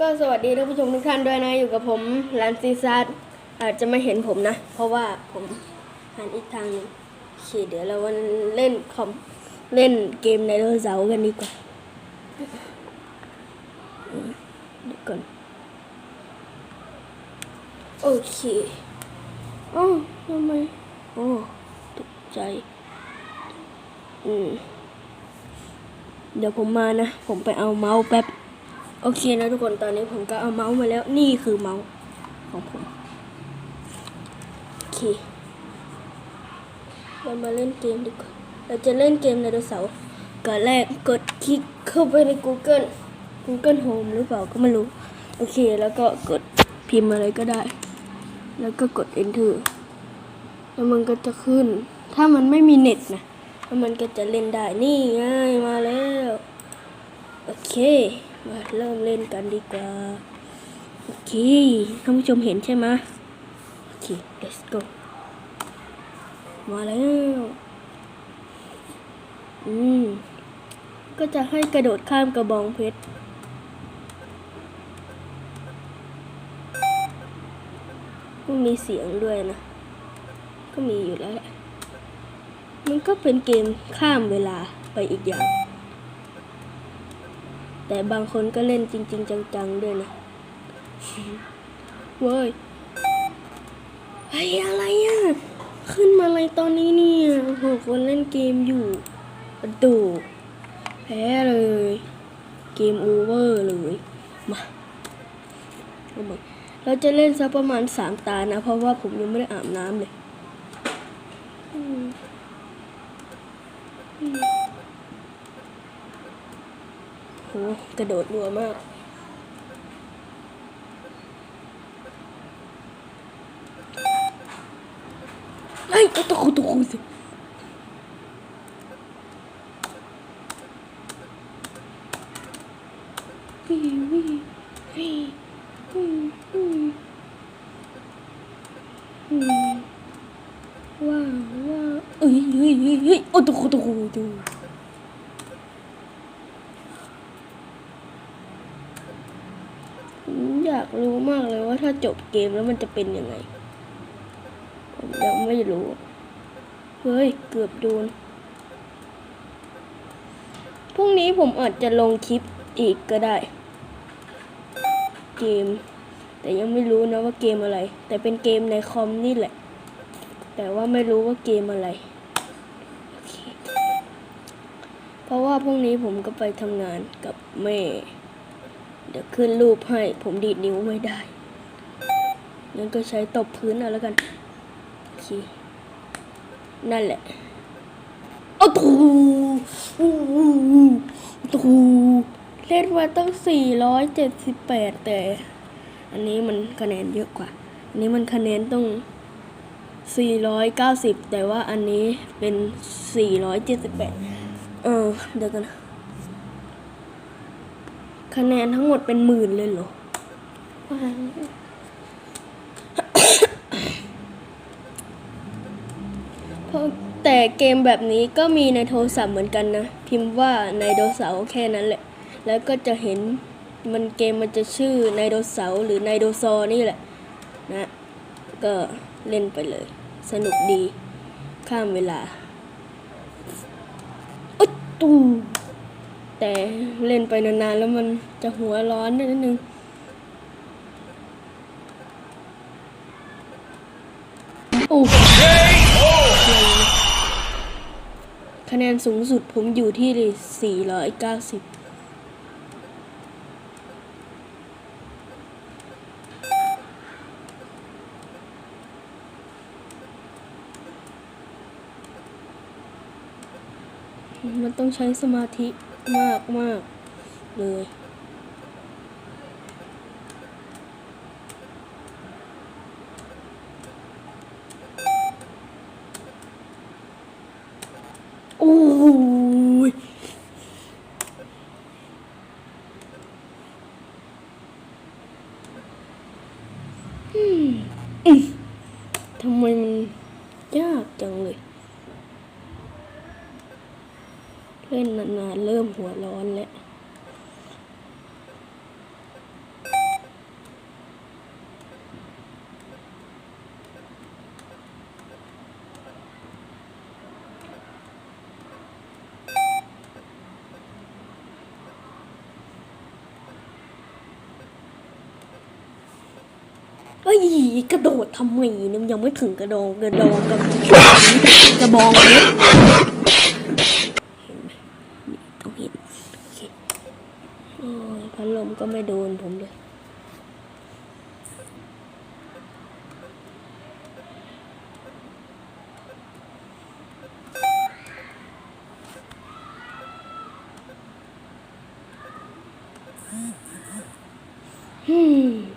ก็สวัสดีท่านผู้ชมทุกท่านด้วยนะ อยู่กับผมลันซีซัสอาจจะไม่เห็นผมนะ เพราะว่าผมหันอีกทางหนึงโอเคเดี๋ยวเราวันเล่นคอมเล่นเกมในโทรศัพท์กันดีกว่าเดี๋ยวก่อนโอเคอ๋อทำไมโอ้ตกใจ อืม เดี๋ยวผมมานะ ผมไปเอาเมาส์แป๊บ โอเคนะทุกคนตอนนี้ผมก็เอาเมาส์มาแล้วนี่คือเมาส์ของผมโอเคเรามาเล่นเกมดีกว่าเราจะเล่นเกมไดโนเสาร์ก่อนแรกกดคลิกเข้าไปใน Google Google Home หรือเปล่าก็ไม่รู้ โอเคแล้วก็กดพิมพ์อะไรก็ได้ แล้วก็กด Enter แล้วมันก็จะขึ้น ถ้ามันไม่มีเน็ตนะแล้วมันก็จะเล่นได้นี่ไงมาแล้ว โอเค มาเริ่มเล่นกันดีกว่า โอเคท่านผู้ชมเห็นใช่ไหมโอเค let's go มาแล้ว อืม ก็จะให้กระโดดข้ามกระบองเพชรก็มีเสียงด้วยนะ ก็มีอยู่แล้วแหละ มันก็เป็นเกมข้ามเวลาไปอีกอย่าง แต่บางคนก็เล่นจริง ๆ จังๆด้วยนะเว้ยไอ้อะไรอะ ขึ้นมาอะไรตอนนี้เนี่ยโอ้โหคนเล่นเกมอยู่ประตูแพ้เลย เกมโอเวอร์เลยมาเอาใหม่เราจะเล่นสักประมาณสามตานะ เพราะว่าผมยังไม่ได้อาบน้ำเลยอืมอืมโห กระโดดรัวมาก ไอ้ยตะคุตะคุสิวิวิวิวิวิว้าวว้าวเอ้ยเฮ้ยเฮ้ยเฮ้ยโอ้ตะคุตะคุดูอยาก รู้มากเลยว่าถ้าจบเกมแล้วมันจะเป็นยังไง ผมยังไม่รู้ เฮ้ย เกือบโดน พรุ่งนี้ผมอาจจะลงคลิปอีกก็ได้ เกม แต่ยังไม่รู้นะว่าเกมอะไร แต่เป็นเกมในคอมนี่แหละ แต่ว่าไม่รู้ว่าเกมอะไร เพราะว่าพรุ่งนี้ผมก็ไปทำงานกับแม่ เดี๋ยวขึ้นรูปให้ ผมดีดนิ้วไม่ได้ งั้นก็ใช้ตบพื้นเอาแล้วกันโอเคนั่นแหละโอ้ตูตูเล่นมาตั้ง 478 แต่ อันนี้มันคะแนนเยอะกว่า อันนี้มันคะแนนต้อง490 แต่ว่าอันนี้เป็น 478 เออ เดี๋ยวกันนะ คะแนนทั้งหมดเป็นหมื่นเลยเหรอเพราะแต่เกมแบบนี้ก็มีในโทรศัพท์เหมือนกันนะ พิมพ์ว่าไนโดเสาแค่นั้นแหละ แล้วก็จะเห็นมันเกมมันจะชื่อไนโดเสาหรือไนโดซอนี่แหละนะ ก็เล่นไปเลย สนุกดีข้ามเวลาอุ๊ตู แต่เล่นไปนานๆแล้วมันจะหัวร้อนนิดนึงโอ้คะแนนสูงสุดผมอยู่ที่ 490มันต้องใช้สมาธิ มากมากเลย มหัวร้อนแล้วเอ้ยกระโดดทำไมเนี่ยยังไม่ถึงกระโดงกระโดงกับกระบองเพชร ก็ไม่โดนผมเลยอืม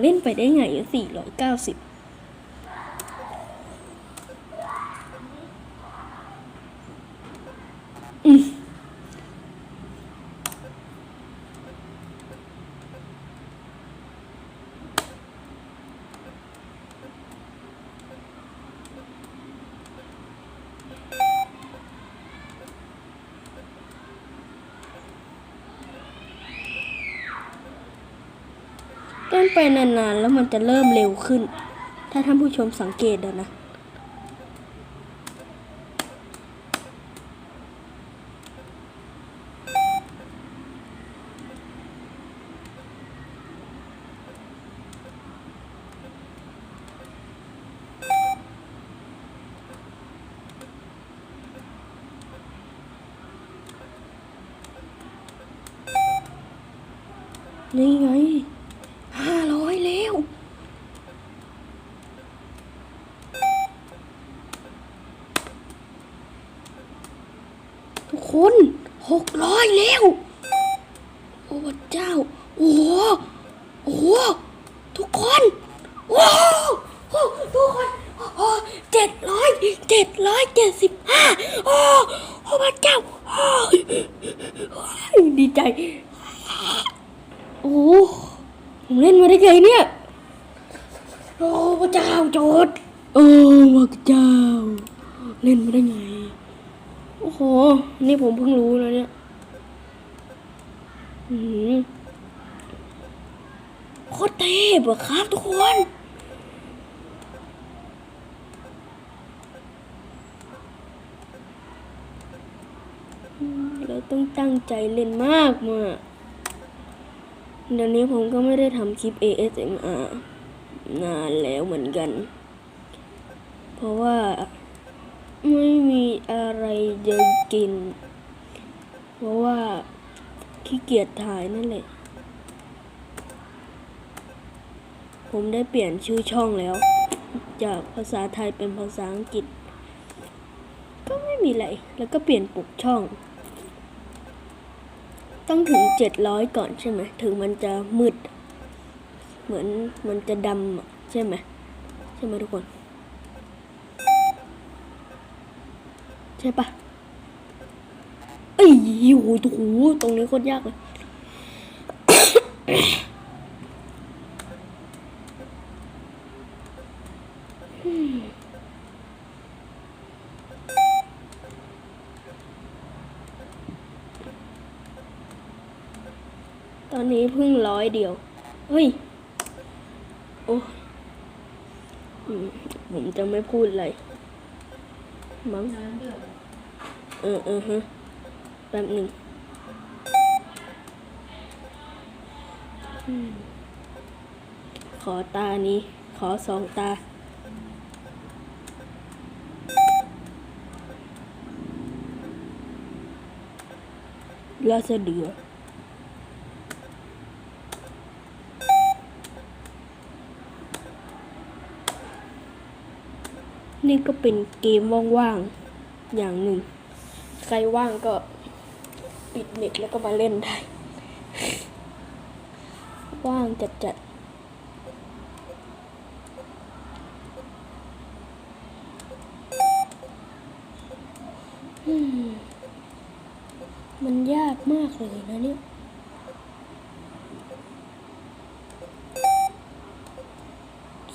เล่นไปได้ไง 490 มัไปนานๆแล้วมันจะเริ่มเร็วขึ้น ถ้าท่านผู้ชมสังเกตนะ นี่ไง ร้อยแล้ว โอ้พระเจ้า โอ้โหโอ้โหทุกคนโอ้โอ้ทุกคนโอ้เจ็ดร้อยเจ็ดร้อยเจ็ดสิบห้าโอ้โอ้พระเจ้าโอ้ดีใจ โอ้ผมเล่นมาได้ไงเนี่ย โอ้พระเจ้าโจดโอ้พระเจ้า เล่นมาได้ไง โอ้โห นี่ผมเพิ่งรู้แล้วเนี่ย โคตรเทพอะครับทุกคนเราต้องตั้งใจเล่นมากมากเดี๋ยวนี้ผมก็ไม่ได้ทำคลิป ASMR นานแล้วเหมือนกัน เพราะว่าไม่มีอะไรจะกิน เพราะว่า ขี้เกียจถ่ายนั่นแหละ ผมได้เปลี่ยนชื่อช่องแล้ว จากภาษาไทยเป็นภาษาอังกฤษ ก็ไม่มีอะไร แล้วก็เปลี่ยนปกช่อง ต้องถึงเจ็ดร้อยก่อนใช่ไหม ถึงมันจะมืด เหมือนมันจะดำใช่ไหม ใช่ไหมทุกคน ใช่ปะ โอ้โหตรงนี้โคตรยากเลยตอนนี้เพิ่งร้อยเดียว เฮ้ย โอ้ผมจะไม่พูดอะไรมั้งเออเออฮะ แป๊บหนึ่งอขอตานี้ ขอสองตาราษเดือนี่ก็เป็นเกมว่างๆ อย่างหนึ่ง ใครว่างก็ ปิดเน็ตแล้วก็มาเล่นได้ ว่างจัดจัดๆมมันยากมากเลยนะเนี่ย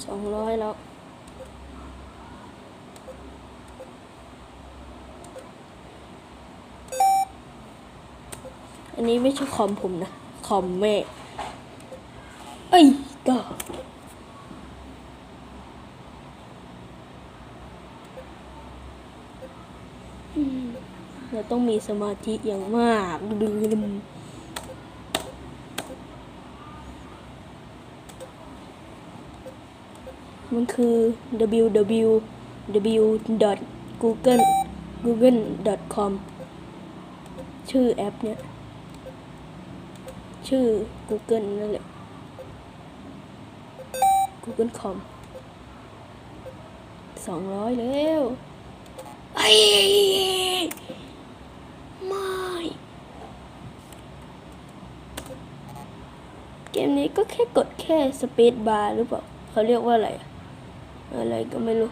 สองร้อยแล้วี้ไม่ใช่คอมผมนะ คอมแม่ไอ้ก็เราต้องมีสมาธิอย่างมากดึมมันคือ www google google com ชื่อแอปเนี่ย ชื่อ Google นั่นแหละ Google.com สองร้อยแล้วไอ้ไม่ เกมนี้ก็แค่กดแค่สเปซบาร์หรือเปล่า เขาเรียกว่าอะไร อะไรก็ไม่รู้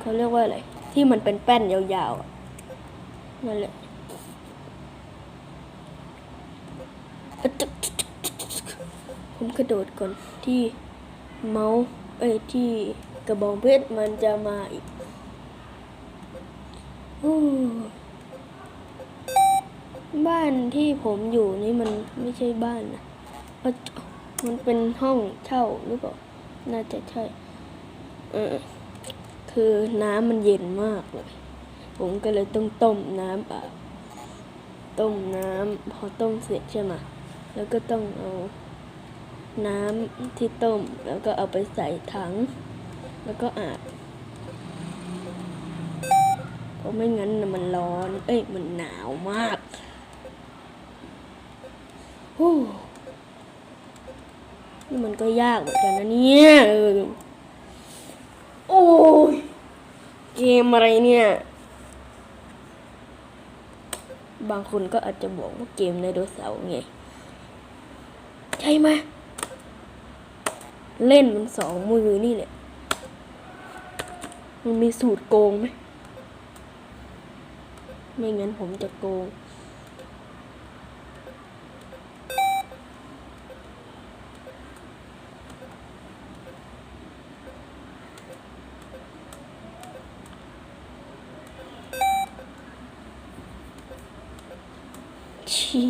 เขาเรียกว่าอะไร ที่มันเป็นแป้นยาวๆนั่นแหละ ผมกระโดดก่อนที่เมาส์เอ้ที่กระบองเพชรมันจะมาอีกอบ้านที่ผมอยู่นี่มันไม่ใช่บ้านนะมันเป็นห้องเช่าหรือเปล่า น่าจะใช่ เออ คือน้ำมันเย็นมากเลย ผมก็เลยต้องต้มน้ำอาบต้มน้ำพอต้มเสร็จใช่ไหมแล้วก็ต้องเอา น้ำที่ต้ม แล้วก็เอาไปใส่ถัง แล้วก็อาบเพราะไม่งั้นมันร้อน เอ้ย มันหนาวมากฮู้นี่มันก็ยากเหมือนกันนะเนี่ยโอ้ย เกมอะไรเนี่ย บางคนก็อาจจะบอกว่าเกมไดโนเสาร์ไง ใช่ไหม เล่นมันสองมือนี่แหละ มันมีสูตรโกงไหม ไม่งั้นผมจะโกง ชี้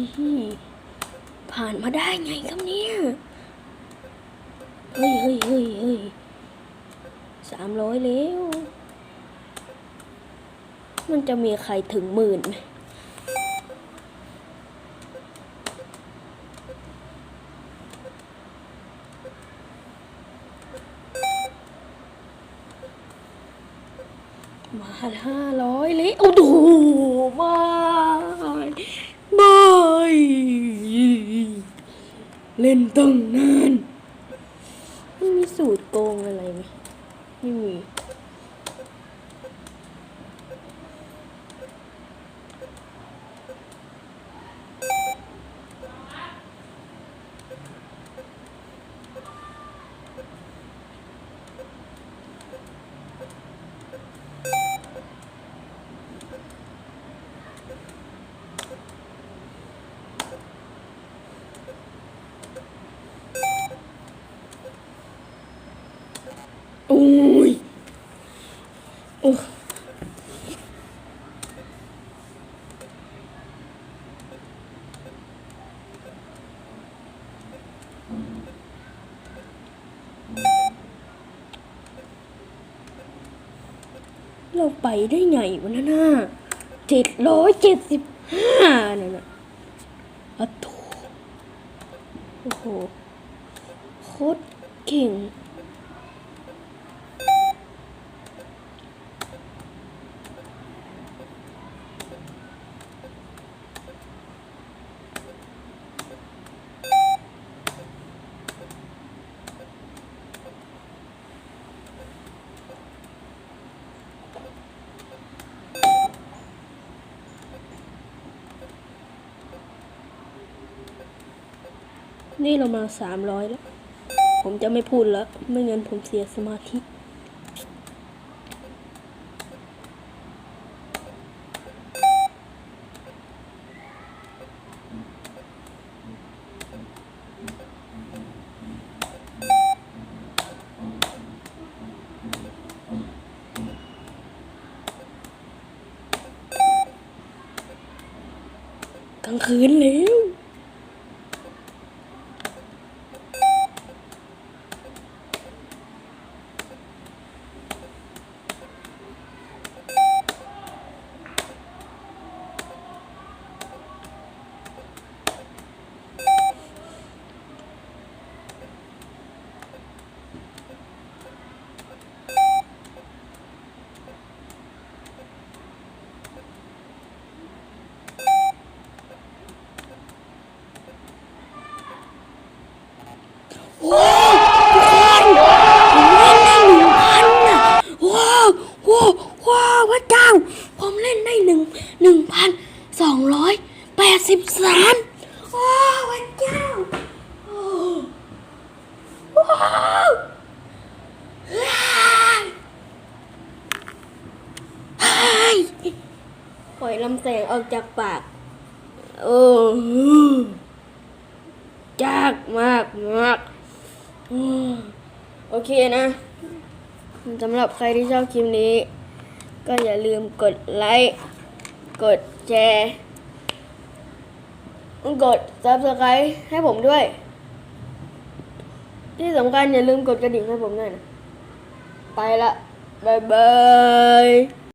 ผ่านมาได้ไงครับเนี่ย เฮ้ยเฮ้ยเฮ้ยเฮ้ยสามร้อยแล้ว มันจะมีใครถึงหมื่นไหมมาห้าร้อยเลยโอ้โหม่ไม่เล่นตั้งนาน ไม่มีสูตรโกงอะไรไหมไม่มี โอ้ยโอ้ เราไปได้ไงวะน่าเจ็ดร้อยเจ็ดสิบห้านั่นน่ะอะโถโอ้โหโคตรเก่ง นี่เรามาสามร้อยแล้ว ผมจะไม่พูดแล้ว ไม่งั้นผมเสียสมาธิ กลางคืนแล้ว โโอ้ทุกคนผมเล่นได้หนึ่งพันน่ะว้าวว้าวว้าวพระเจ้า ผมเล่นได้หนึ่งหนึ่งพันสองร้อยแปดสิบสามว้าวพระเจ้าโอ้ว้าวว้าวเฮ้ย ปล่อยลำแสงออกจากปาก โอ้ยากมากมากโอเคนะสำหรับใครที่ชอบคลิปนี้ ก็อย่าลืมกดไลค์กดแชร์กด subscribe ให้ผมด้วย ที่สำคัญอย่าลืมกดกระดิ่งให้ผมด้วยนะ ไปละ บ๊ายบาย